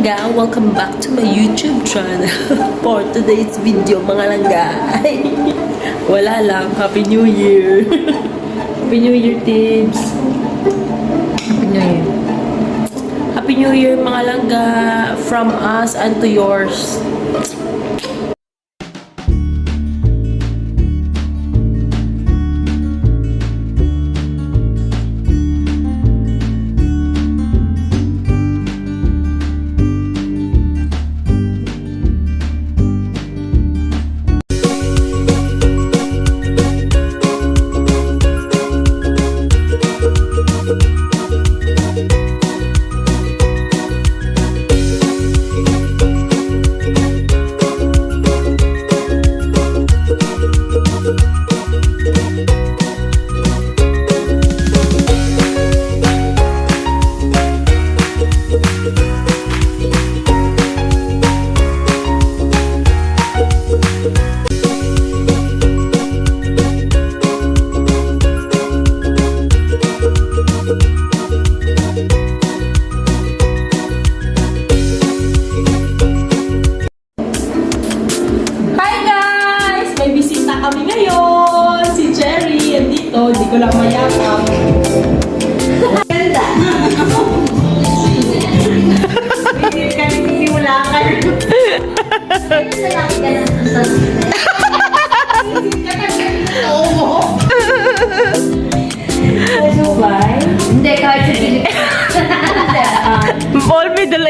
langga, welcome back to my YouTube channel for today's video mga langga. Ay, wala lang, Happy New Year! Happy New Year, tips! Happy New Year! Happy New Year mga langga from us and to yours.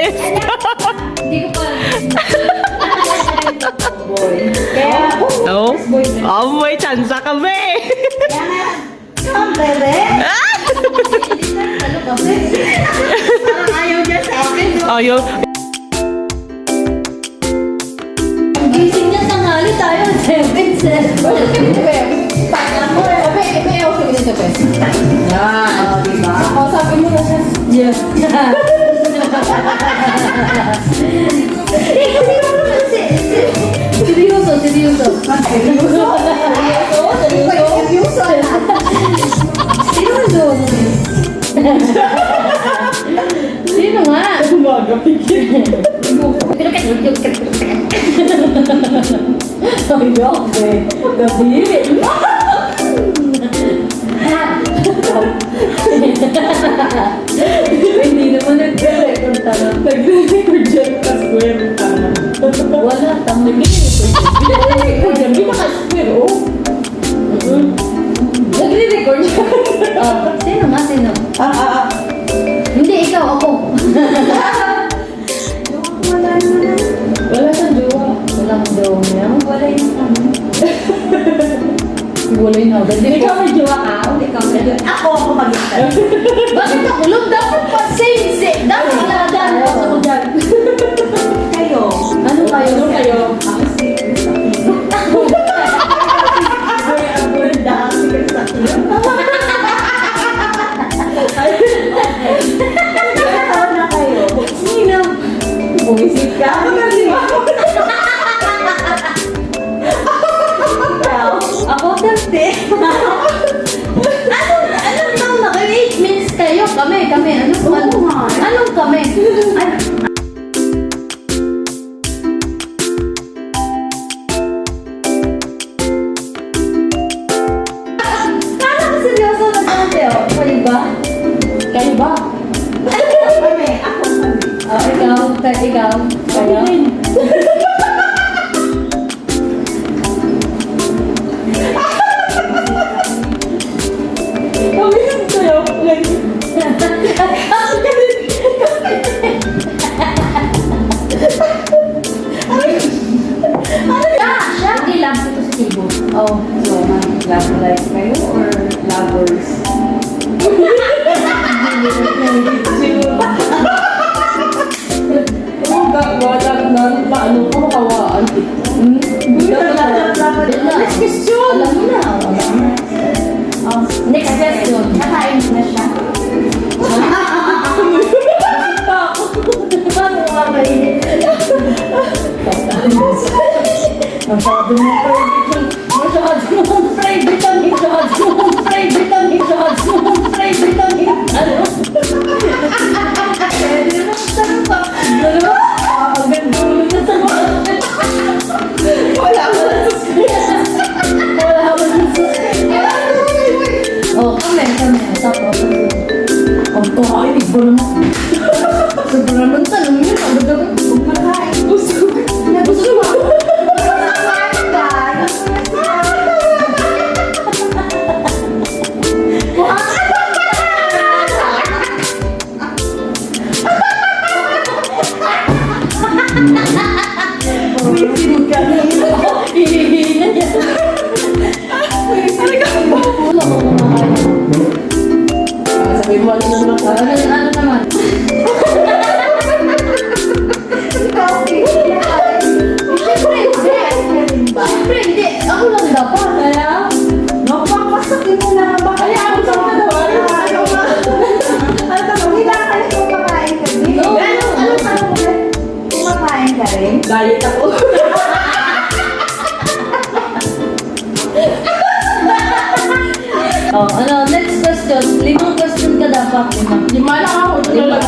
East. Hindi ko pa. Kaya, Oh? Oh, may chance kami! kaya nga, ang bebe. Ano kasi? Parang ayaw niya sa akin? Ayaw. Ang gising niya tanghali tayo, 7, 7. Pagka mo, sabi, ikaw yung ako sa pes. Yan, o? Ako, sabi mo na siya. Yes. Seryoso, seryoso. Seryoso? Seryoso? Seryoso? Sino nga? Ayok eh. Gabi. Hindi naman dyan ka square ka. Wala, tama. Nagre-record yan. Hindi naka-square, oh. Nagre-record yan. Oh, sino nga, sino? Ah, ah, ah. Hindi, ikaw, ako. Wala siyang jowa. Walang daw niya. Wala yung ano. Wala yung agad. Ikaw may jowa ka? Ikaw may jowa. Ako, ako mag Bakit ako? Look, dapat pa Ako dati. Anong, taon na kayo? Eight minutes kayo. Kami, kami. Anong, anong, anong kami? Ano? Kala ko seryoso na dati, oh. Kayo ba? Kayo ba? Kami, ako kami. Oh, ikaw, ka- ikaw. Kayo or lovers? oh, wala na. Paano ko makawaan? Next question! Alam mo na. Oh, next question. Nakain na siya. Paano ka mainit? Private. Gusto ka kayo, igulo na. Gusto na ng tanong yun, agad ako. Huwag na kain. Gusto ko. Gusto ko? Diet ako. oh, ano, next question. Limang question ka dapat. Limang. Lima lang ako. Lima lang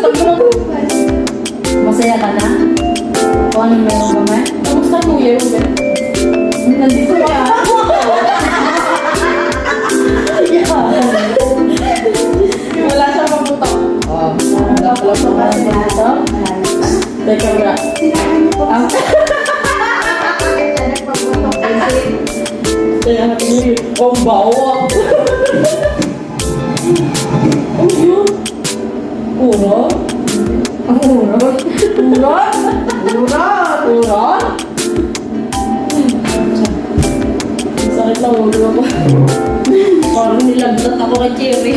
ako. Masaya ka na? O ano meron ka, Ma'am? Kamusta New Year, Ma'am? Nandito ka. Tulog ako. Parang nilagnat ako kay Cherry.